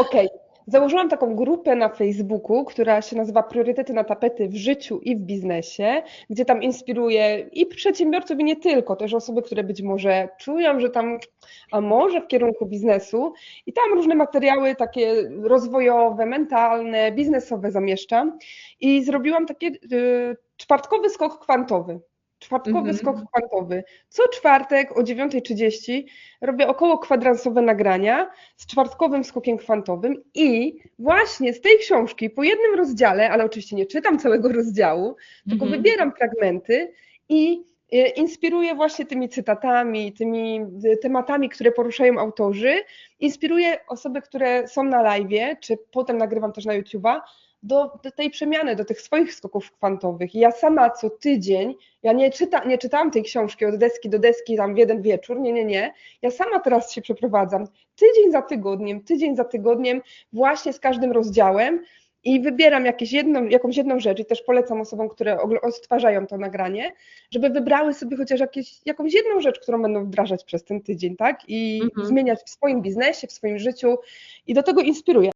Okej. Założyłam taką grupę na Facebooku, która się nazywa Priorytety na tapety w życiu i w biznesie, gdzie tam inspiruję i przedsiębiorców, i nie tylko, też osoby, które być może czują, że tam, a może w kierunku biznesu. I tam różne materiały takie rozwojowe, mentalne, biznesowe zamieszczam. I zrobiłam taki y, czwartkowy skok kwantowy. Czwartkowy Mhm. skok kwantowy. Co czwartek o 9.30 robię około kwadransowe nagrania z czwartkowym skokiem kwantowym i właśnie z tej książki po jednym rozdziale, ale oczywiście nie czytam całego rozdziału, tylko Mhm. wybieram fragmenty i e, inspiruję właśnie tymi cytatami, tymi e, tematami, które poruszają autorzy. Inspiruję osoby, które są na live, czy potem nagrywam też na YouTube'a, do, do tej przemiany, do tych swoich skoków kwantowych. I ja sama co tydzień, ja nie, czyta, nie czytałam tej książki od deski do deski tam w jeden wieczór, nie, nie, nie. Ja sama teraz się przeprowadzam tydzień za tygodniem, tydzień za tygodniem, właśnie z każdym rozdziałem i wybieram jakieś jedną, jakąś jedną rzecz i też polecam osobom, które odtwarzają to nagranie, żeby wybrały sobie chociaż jakieś, jakąś jedną rzecz, którą będą wdrażać przez ten tydzień, tak? I Mhm. zmieniać w swoim biznesie, w swoim życiu i do tego inspiruję.